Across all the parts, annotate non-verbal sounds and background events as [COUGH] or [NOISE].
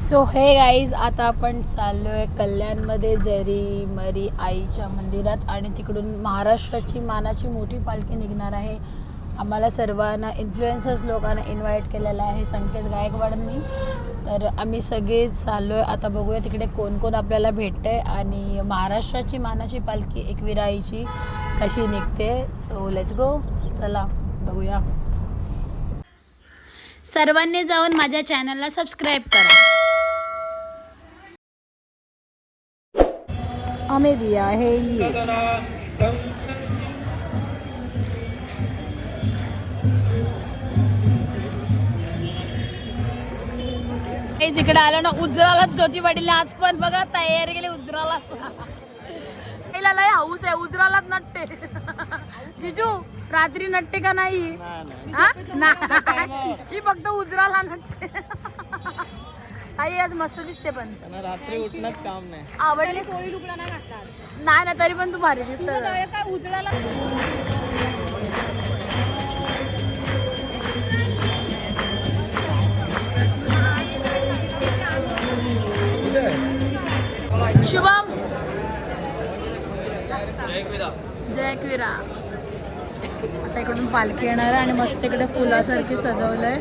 So हे guys आता आपण चाललो आहे कल्याणमध्ये जरी मरी आईच्या मंदिरात आणि तिकडून महाराष्ट्राची मानाची मोठी पालखी निघणार आहे. आम्हाला सर्वांना इन्फ्लुएन्सर्स लोकांना इन्व्हाइट केलेलं आहे संकेत गायकवाडांनी. तर आम्ही सगळे चाललो आहे आता बघूया तिकडे कोण कोण आपल्याला भेटतं आहे आणि महाराष्ट्राची मानाची पालखी एकविरा आईची कशी निघते. सो लेट्स गो चला बघूया. सर्वांनी जाऊन माझ्या चॅनलला सबस्क्राईब करा. हमें दिया है ये। जिकडे आलं ना उजरालाच ज्योती पाटील आज पण बघा तयारी केली उजराला पहिला लय हाऊस आहे उजरालाच नटते जिजू रात्री नटते का नाही? हा? नाही. ही फक्त उजराला नटते आई आज मस्त दिसते पण. त्यांना रात्री उठणंच काम नाही. आवडली. पोळी दुखला नाही घातला नाही ना तरी पण तू भारी दिसत काय उजळाला शुभम. जय एकविरा आता इकडून पालखी येणार आहे आणि मस्त इकडे फुलासारखी सजवलंय.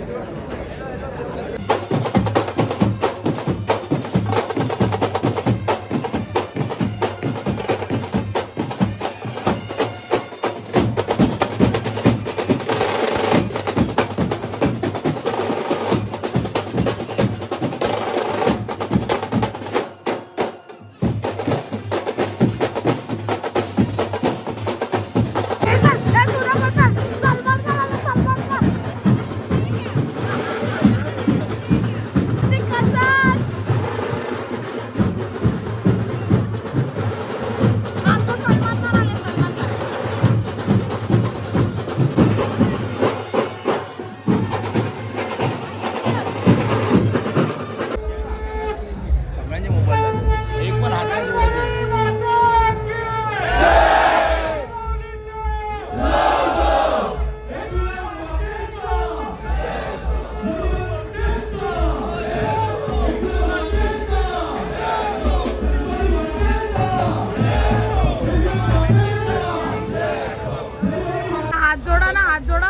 हात जोडा ना हात जोडा.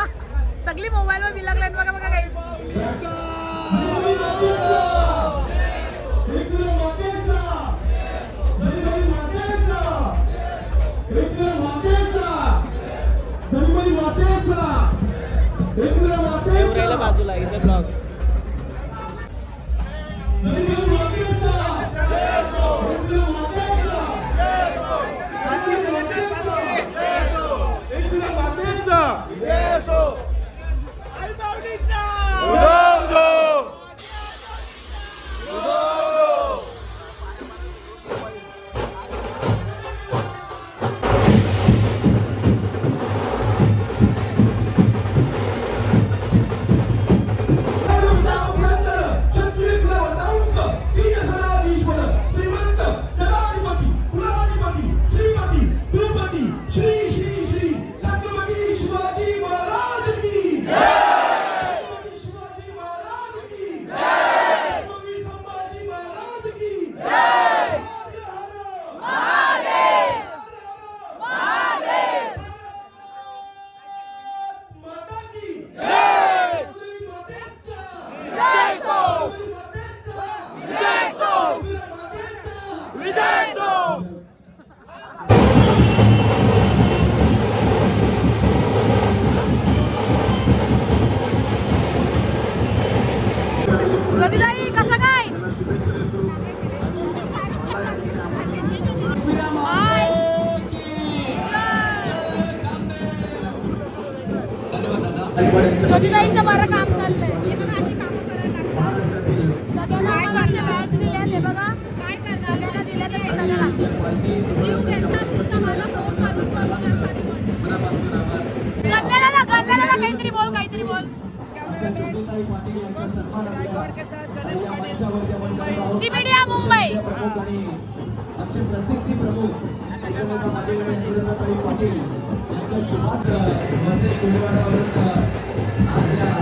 सगळी मोबाईल वर लागले बघा बघा काही बाजूला इथे ब्लॉग ज्योतिताईचं बरं काम चाललंय. सगळ्यांना असे बॅच हे बघा. काय करणार सगळ्यांना दिले तर. गंगाला काहीतरी बोल काहीतरी बोल. जी मीडिया मुंबई. आमचे प्रसिद्धी प्रमुख पाटील. यांच्या शुभास मसे कुंभवाड्यावरून आज या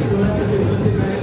सोहळ्यासाठी उपस्थित आहे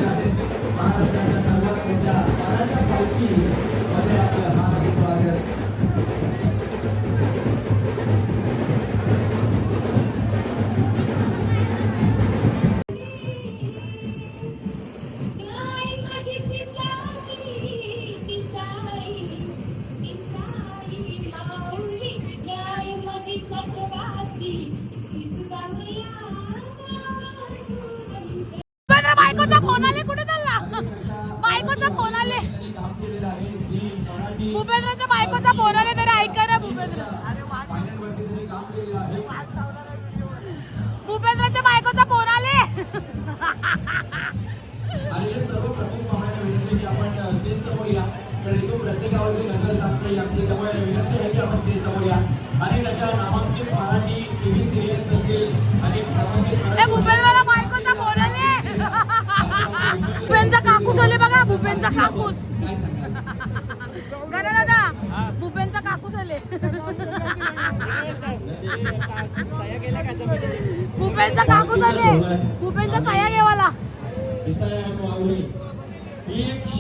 भूपेनचा काकूस आले भूपेनच्या साया घेवाला.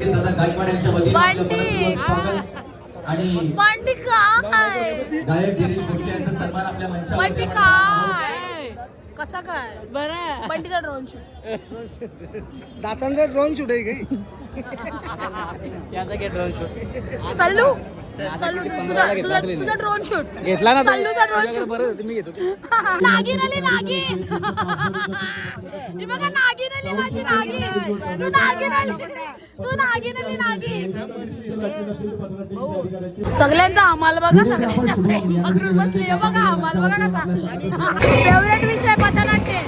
दादा गायकवाड यांच्या वतीने आपलं परत बंटी. एकदा स्वागत आणि बंटी काय? गायक गिरीश भोसले यांचा सन्मान आपल्या मंचावर बंटी काय? कसा काय? बरं. बंटीचा ड्रोन शूट दातांचा ड्रोन शूट आहे काही सल्लू? सल्लू तुझा तुझा तुझा ड्रोन शूट घेतला ना सल्लूचा ड्रोन शूट बरं मी घेतो. [LAUGHS] नागिन आली नागिन. [LAUGHS] ही बघा नागिन आली माझी नागिन तू नागिन आली. तू नागिन आली नागिन. सगळ्यांचा हमाल बघा सगळ्यांच्या बसली. हे बघा हमाल बघा कसा. [LAUGHS] फेवरेट विषय पथनाट्य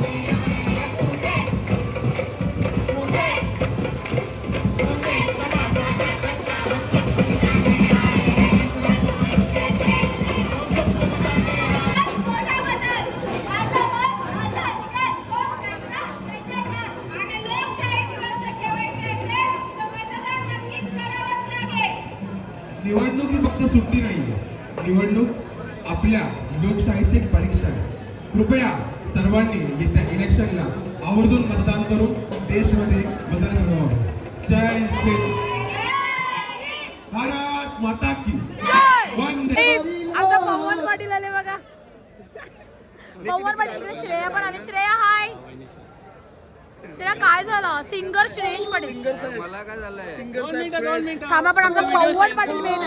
निवडणूक आपल्या लोकशाहीची एक परीक्षा आहे. कृपया सर्वांनी येत्या इलेक्शनला आवर्जून मतदान करून देशमध्ये बदल घडवावा. जय हिंद. भारत माता की वंदे पवन पाटील आले बघा. पवन पाटील श्रेया पण आली. श्रेया हाय श्रेया काय झालं? सिंगर श्रेयश पाटील. मला काय झालंय? थांबा पण आमचा पवन पाटील मेन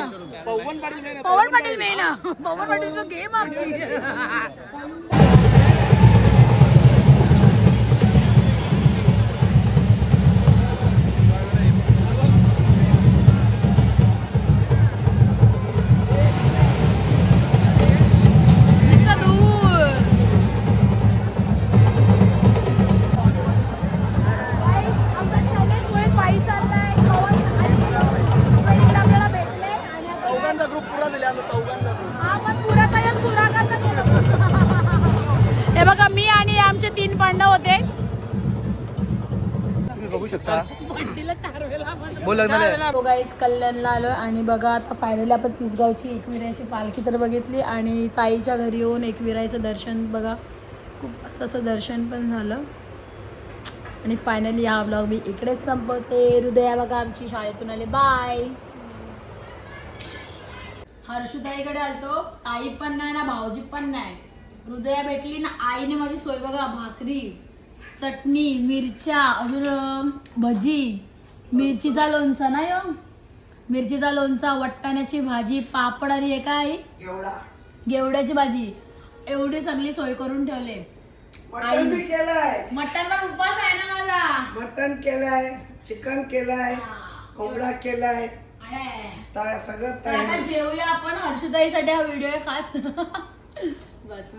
पवन पाटील पवन पाटील मेन पवन पाटीलचं गेम आमची. [LAUGHS] शकता बोल गाईच कल्याणला आलोय आणि बघा आता फायनली आपण तिसगावची एकविरायची पालखी तर बघितली आणि ताईच्या घरी येऊन एकविरायचं दर्शन बघा. खूप मस्त असं दर्शन पण झालं. आणि फायनली हा ब्लॉग मी इकडेच संपवते. हृदया बघा आमची शाळेतून आले. बाय हर्षुताईकडे आलतो. ताई पण नाही ना भाऊजी पण नाही. हृदया भेटली ना आईने माझी सोय बघा भाकरी. चटणी मिरच्या अजून भजी. मिरचीचा लोणचा नाही हो. मिरचीचा लोणचा वट्टाण्याची भाजी पापड आणि हे काय? गेवड्याची भाजी. एवढी सगळी सोय करून ठेवले. मटन बी केलाय. मटण पण उपवास आहे ना माझा. मटन केलाय चिकन केलाय कोंबडा केलाय. सगळं जेवूया आपण. हर्षुताईसाठी हा व्हिडिओ आहे खास. [LAUGHS] बस.